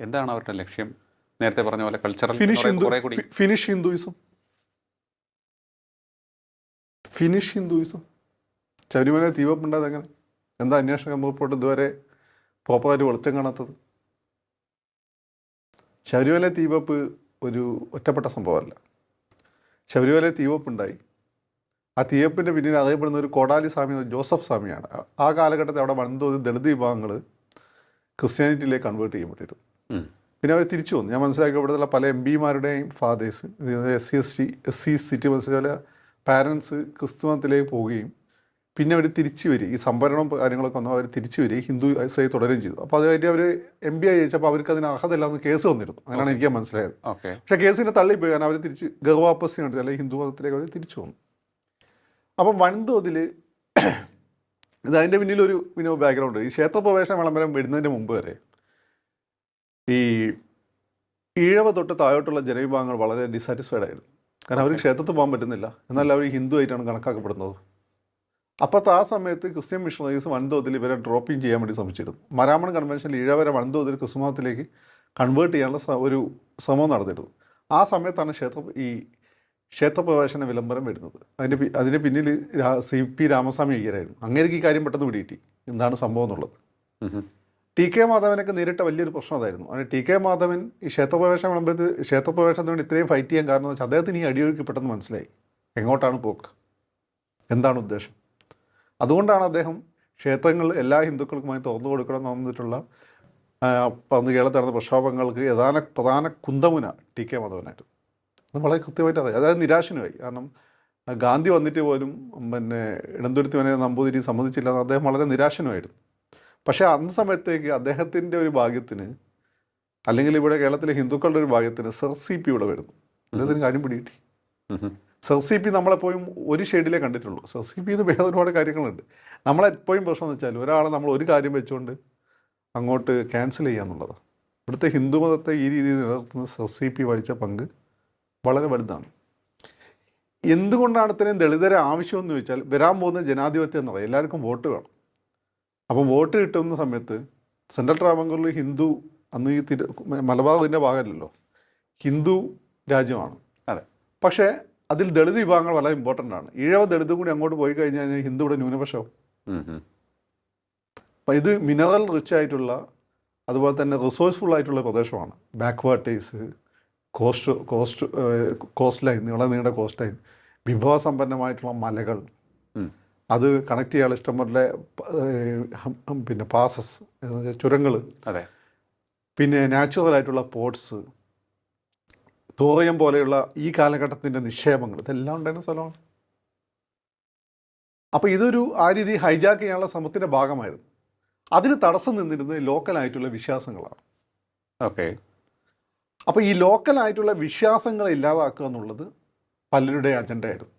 എന്താണ് അവരുടെ ലക്ഷ്യം? നേരത്തെ പറഞ്ഞ പോലെ cultural finish Hinduism finish Hinduism Sabarimala തീവപ്പുണ്ടായത് എങ്ങനെ? എന്താ അന്വേഷണ റിപ്പോർട്ട് ഇതുവരെ പ്രോപ്പറായിട്ട് വെളിച്ചം കാണാത്തത്? ശബരിമല തീവപ്പ് ഒരു ഒറ്റപ്പെട്ട സംഭവമല്ല. ശബരിമല തീവപ്പുണ്ടായി ആ തീയപ്പിന്റെ പിന്നിൽ അറിയപ്പെടുന്ന ഒരു കോടാലി സ്വാമി ജോസഫ് സ്വാമിയാണ്. ആ- കാലഘട്ടത്തിൽ അവിടെ വൻതോതിൽ ദളിത് വിഭാഗങ്ങൾ ക്രിസ്ത്യാനിറ്റിയിലേക്ക് കൺവേർട്ട് ചെയ്യപ്പെട്ടിരുന്നു. പിന്നെ അവർ തിരിച്ചു വന്നു. ഞാൻ മനസ്സിലാക്കി ഇവിടുത്തെ പല M പിമാരുടെയും fathers S C S T S C city മനസ്സിലെ പാരൻസ് ക്രിസ്തു മതത്തിലേക്ക് പോവുകയും പിന്നെ അവർ തിരിച്ചു വരിക ഈ സംഭരണം കാര്യങ്ങളൊക്കെ വന്നു അവർ തിരിച്ചു വരിക ഹിന്ദു ഐസായി തുടരുകയും ചെയ്തു. അപ്പോൾ അതുമായിട്ട് അവർ എം ബി ആയി ചോദിച്ചപ്പോൾ അവർക്ക് അതിന് അർഹതയില്ലാന്ന് കേസ് വന്നിരുന്നു. അങ്ങനെയാണ് എനിക്ക് മനസ്സിലായത്. പക്ഷെ പക്ഷേ കേസ് പിന്നെ തള്ളിപ്പോയി. കാരണം അവർ തിരിച്ച് ഗർവാപ്പസി എടുത്തു അല്ലെങ്കിൽ ഹിന്ദു മതത്തിലേക്ക് അവർ തിരിച്ചു വന്നു. അപ്പം വൻതോതിൽ ഇത് അതിന്റെ പിന്നിലൊരു പിന്നെ ബാക്ക്ഗ്രൗണ്ട് ഈ ക്ഷേത്രപ്രവേശന വിളംബരം വരുന്നതിന് മുമ്പ് വരെ ഈ ഈഴവ തൊട്ട് താഴോട്ടുള്ള ജനവിഭാഗങ്ങൾ വളരെ ഡിസാറ്റിസ്ഫൈഡ് ആയിരുന്നു. കാരണം അവർ ക്ഷേത്രത്തിൽ പോകാൻ പറ്റുന്നില്ല. എന്നാൽ അവർ ഹിന്ദു ആയിട്ടാണ് കണക്കാക്കപ്പെടുന്നത്. അപ്പോഴത്തെ ആ സമയത്ത് ക്രിസ്ത്യൻ മിഷണറീസ് വൻതോതിൽ ഇവരെ ഡ്രോപ്പിംഗ് ചെയ്യാൻ വേണ്ടി ശ്രമിച്ചിരുന്നു. മരാമൺ കൺവെൻഷനിൽ ഈഴവരെ വൻതോതിൽ ക്രിസ്തുമതത്തിലേക്ക് കൺവേർട്ട് ചെയ്യാനുള്ള ഒരു ശ്രമം നടന്നിരുന്നു. ആ സമയത്താണ് ക്ഷേത്ര ഈ ക്ഷേത്രപ്രവേശന വിളംബരം വരുന്നത്. അതിന്റെ പി- അതിന് പിന്നിൽ സി പി രാമസ്വാമി അയ്യരായിരുന്നു. അങ്ങനെയൊക്കെ ഈ കാര്യം പെട്ടെന്ന് പിടികിട്ടി. എന്താണ് സംഭവം എന്നുള്ളത്? ടി കെ മാധവനൊക്കെ നേരിട്ട വലിയൊരു പ്രശ്നം അതായിരുന്നു. അങ്ങനെ ടി കെ മാധവൻ ഈ ക്ഷേത്രപ്രവേശന വിളംബരത്തിൽ ക്ഷേത്രപ്രവേശനത്തിന് വേണ്ടി ഇത്രയും ഫൈറ്റ് ചെയ്യാൻ കാരണം വെച്ചാൽ അദ്ദേഹത്തിന് ഈ അടിയൊഴുക്കി പെട്ടെന്ന് മനസ്സിലായി. എങ്ങോട്ടാണ് പോക്ക്? എന്താണ് ഉദ്ദേശം? അതുകൊണ്ടാണ് അദ്ദേഹം ക്ഷേത്രങ്ങൾ എല്ലാ ഹിന്ദുക്കൾക്കുമായി തുറന്നു കൊടുക്കണം എന്ന് പറഞ്ഞിട്ടുള്ള ആ, പന്ന് കേരളത്തിൽ നടന്ന പ്രക്ഷോഭങ്ങൾക്ക് ഏതാന പ്രധാന കുന്തമുന ടി കെ മാധവനായിട്ട്. അത് വളരെ കൃത്യമായിട്ട് അതായത് നിരാശനുമായി കാരണം ഗാന്ധി വന്നിട്ട് പോലും പിന്നെ ഇടന്തുരുത്തി വനെ നമ്പൂതിരി എന്ന് അദ്ദേഹം വളരെ നിരാശനുമായിരുന്നു. പക്ഷേ അന്ന് സമയത്തേക്ക് അദ്ദേഹത്തിന്റെ ഒരു ഭാഗ്യത്തിന് അല്ലെങ്കിൽ ഇവിടെ കേരളത്തിലെ ഹിന്ദുക്കളുടെ ഒരു ഭാഗ്യത്തിന് സർ സി പി ഇവിടെ വരുന്നു. അദ്ദേഹത്തിന് കാര്യം പിടികിട്ടി. സർ സി പി നമ്മളെപ്പോഴും ഒരു ഷെയ്ഡിലേ കണ്ടിട്ടുള്ളൂ. സർ സി പി ഇത് വേറെ ഒരുപാട് കാര്യങ്ങളുണ്ട്. നമ്മളെപ്പോഴും പ്രശ്നം എന്ന് വെച്ചാൽ ഒരാളെ നമ്മൾ ഒരു കാര്യം വെച്ചുകൊണ്ട് അങ്ങോട്ട് ക്യാൻസൽ ചെയ്യാന്നുള്ളതാണ് ഇവിടുത്തെ ഹിന്ദുമതത്തെ ഈ രീതിയിൽ നിലനിർത്തുന്ന സർ സി പി വഹിച്ച പങ്ക് വളരെ വലുതാണ്. എന്തുകൊണ്ടാണ് ഇത്രയും ദളിതരെ ആവശ്യമെന്ന് ചോദിച്ചാൽ വരാൻ പോകുന്ന ജനാധിപത്യം എന്ന് പറയും എല്ലാവർക്കും വോട്ട് വേണം. അപ്പം വോട്ട് കിട്ടുന്ന സമയത്ത് സെൻട്രൽ ട്രാവൻകൂറിൽ ഹിന്ദു അന്ന് ഈ തിരു മലബാർ അതിന്റെ ഭാഗമല്ലല്ലോ. ഹിന്ദു രാജ്യമാണ്. അതെ. പക്ഷേ അതിൽ ദളിത് വിഭാഗങ്ങൾ വളരെ ഇമ്പോർട്ടന്റ് ആണ്. ഈഴവ ദളിത് കൂടി അങ്ങോട്ട് പോയി കഴിഞ്ഞ് കഴിഞ്ഞാൽ ഹിന്ദുവിടെ ന്യൂനപക്ഷവും. അപ്പം ഇത് മിനറൽ റിച്ച് ആയിട്ടുള്ള അതുപോലെ തന്നെ റിസോഴ്സ്ഫുൾ ആയിട്ടുള്ള പ്രദേശമാണ്. Backwaters coast coast cost line നീള നീണ്ട കോസ്റ്റ് ലൈൻ വിഭവസമ്പന്നമായിട്ടുള്ള മലകൾ. അത് കണക്ട് ചെയ്യാൻ ഇഷ്ടംപോലെ പിന്നെ പാസസ് ചുരങ്ങൾ. അതെ. പിന്നെ നാച്ചുറൽ ആയിട്ടുള്ള പോർട്സ് തോറയം പോലെയുള്ള ഈ കാലഘട്ടത്തിന്റെ നിക്ഷേപങ്ങൾ ഇതെല്ലാം ഉണ്ടായിരുന്ന സ്ഥലമാണ്. അപ്പോൾ ഇതൊരു ആ രീതി ഹൈജാക്ക് ചെയ്യാനുള്ള ശ്രമത്തിന്റെ ഭാഗമായിരുന്നു. അതിന് തടസ്സം നിന്നിരുന്നത് ലോക്കലായിട്ടുള്ള വിശ്വാസങ്ങളാണ്. ഓക്കെ. അപ്പോൾ ഈ ലോക്കലായിട്ടുള്ള വിശ്വാസങ്ങളെ ഇല്ലാതാക്കുക എന്നുള്ളത് പലരുടെ അജണ്ടയായിരുന്നു